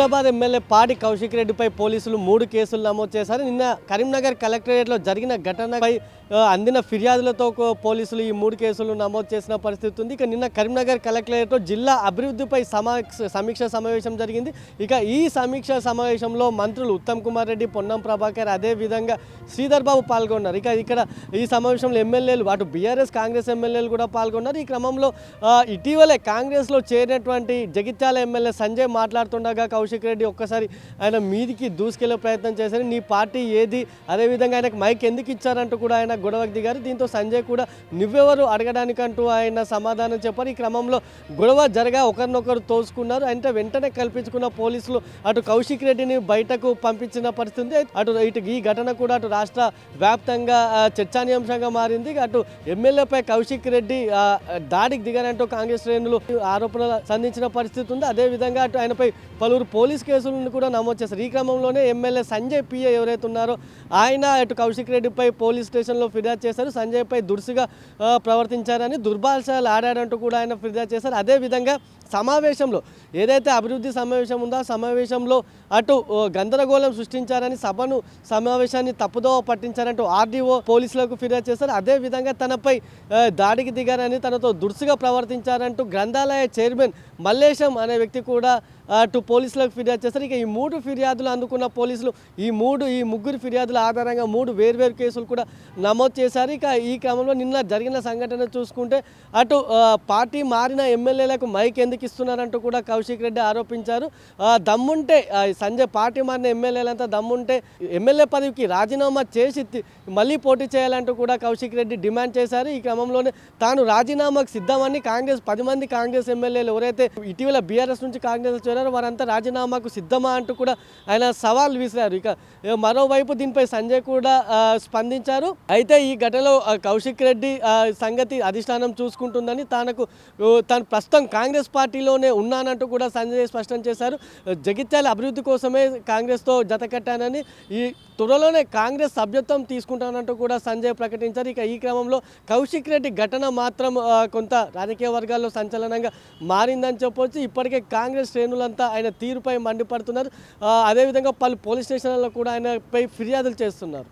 Hyderabad MLA పాడి కౌశిక్ రెడ్డిపై పోలీసులు మూడు కేసులు నమోదు చేశారు. నిన్న కరీంనగర్ కలెక్టరేట్లో జరిగిన ఘటనపై అందిన ఫిర్యాదులతో పోలీసులు ఈ మూడు కేసులు నమోదు చేసిన పరిస్థితి ఉంది. ఇక నిన్న కరీంనగర్ కలెక్టరేట్లో జిల్లా అభివృద్ధిపై సమా సమీక్ష సమావేశం జరిగింది. ఇక ఈ సమీక్ష సమావేశంలో మంత్రులు ఉత్తమ్ కుమార్ రెడ్డి పొన్నం ప్రభాకర్ అదే విధంగా శ్రీధర్ బాబు పాల్గొన్నారు. ఇక ఇక్కడ ఈ సమావేశంలో ఎమ్మెల్యేలు అటు బీఆర్ఎస్ కాంగ్రెస్ ఎమ్మెల్యేలు కూడా పాల్గొన్నారు. ఈ క్రమంలో ఇటీవలే కాంగ్రెస్లో చేరినటువంటి జగిత్యాల ఎమ్మెల్యే సంజయ్ మాట్లాడుతుండగా కౌశిక్ రెడ్డి ఒక్కసారి ఆయన మీదికి దూసుకెళ్ళే ప్రయత్నం చేశారు. నీ పార్టీ ఏది? అదేవిధంగా ఆయనకు మైక్ ఎందుకు ఇచ్చారంటూ కూడా ఆయన గొడవకు దిగారు దీంతో సంజయ్ కూడా నువ్వెవరు అడగడానికంటూ ఆయన సమాధానం చెప్పారు. ఈ క్రమంలో గొడవ జరగా ఒకరినొకరు తోసుకున్నారు. అంటే వెంటనే కల్పించుకున్న పోలీసులు అటు కౌశిక్ రెడ్డిని బయటకు పంపించిన పరిస్థితి అటు ఇటు ఈ ఘటన కూడా అటు రాష్ట్ర వ్యాప్తంగా చర్చానీయాంశంగా మారింది. అటు ఎమ్మెల్యేపై కౌశిక్ రెడ్డి దాడికి దిగారంటూ కాంగ్రెస్ శ్రేణులు ఆరోపణలు సంధించిన పరిస్థితి ఉంది. అదేవిధంగా అటు ఆయనపై పలువురు పోలీస్ కేసులను కూడా నమోదు చేశారు. ఈ క్రమంలోనే ఎమ్మెల్యే సంజయ్ పిఏ ఎవరైతే ఉన్నారో ఆయన అటు కౌశిక్ రెడ్డిపై పోలీస్ స్టేషన్లో ఫిర్యాదు చేశారు. సంజయ్పై దురుసుగా ప్రవర్తించారని దుర్భాషాలు ఆడాడంటూ కూడా ఆయన ఫిర్యాదు చేశారు. అదేవిధంగా సమావేశంలో ఏదైతే అభివృద్ధి సమావేశం ఉందో ఆ సమావేశంలో అటు గందరగోళం సృష్టించారని సభను సమావేశాన్ని తప్పుదోవ పట్టించారంటూ ఆర్డీఓ పోలీసులకు ఫిర్యాదు చేశారు. అదేవిధంగా తనపై దాడికి దిగారని తనతో దురుసుగా ప్రవర్తించారంటూ గ్రంథాలయ చైర్మన్ మల్లేశం అనే వ్యక్తి కూడా అటు పోలీసులకు ఫిర్యాదు చేశారు. ఇక ఈ మూడు ఫిర్యాదులు అందుకున్న పోలీసులు ఈ మూడు ఈ ముగ్గురు ఫిర్యాదుల ఆధారంగా మూడు వేర్వేరు కేసులు కూడా నమోదు చేశారు. ఇక ఈ క్రమంలో నిన్న జరిగిన సంఘటన చూసుకుంటే అటు పార్టీ మారిన ఎమ్మెల్యేలకు మైక్ ఎందుకు ఇస్తున్నారంటూ కూడా కౌశిక్ రెడ్డి ఆరోపించారు. దమ్ముంటే సంజయ్ పార్టీ మారిన ఎమ్మెల్యేలంతా దమ్ముంటే ఎమ్మెల్యే పదవికి రాజీనామా చేసి మళ్ళీ పోటీ చేయాలంటూ కూడా కౌశిక్ రెడ్డి డిమాండ్ చేశారు. ఈ క్రమంలోనే తాను రాజీనామాకు సిద్ధమని కాంగ్రెస్ పది మంది కాంగ్రెస్ ఎమ్మెల్యేలు ఎవరైతే ఇటీవల బీఆర్ఎస్ నుంచి కాంగ్రెస్ చేరారో వారంతా రాజీనామాకు సిద్ధమా అంటూ కూడా ఆయన సవాల్ విసిరారు. ఇక మరోవైపు దీనిపై సంజయ్ కూడా స్పందించారు. అయితే ఈ ఘటనలో కౌశిక్ రెడ్డి సంగతి అధిష్టానం చూసుకుంటుందని తనకు తను ప్రస్తుతం కాంగ్రెస్ పార్టీ పార్టీలోనే ఉన్నానంటూ కూడా సంజయ్ స్పష్టం చేశారు. జగిత్యాల అభివృద్ధి కోసమే కాంగ్రెస్తో జత కట్టానని ఈ త్వరలోనే కాంగ్రెస్ సభ్యత్వం తీసుకుంటానంటూ కూడా సంజయ్ ప్రకటించారు. ఇక ఈ క్రమంలో కౌశిక్ రెడ్డి ఘటన మాత్రం కొంత రాజకీయ వర్గాల్లో సంచలనంగా మారిందని చెప్పొచ్చు. ఇప్పటికే కాంగ్రెస్ శ్రేణులంతా ఆయన తీరుపై మండిపడుతున్నారు. అదేవిధంగా పలు పోలీస్ స్టేషన్లలో కూడా ఆయనపై ఫిర్యాదులు చేస్తున్నారు.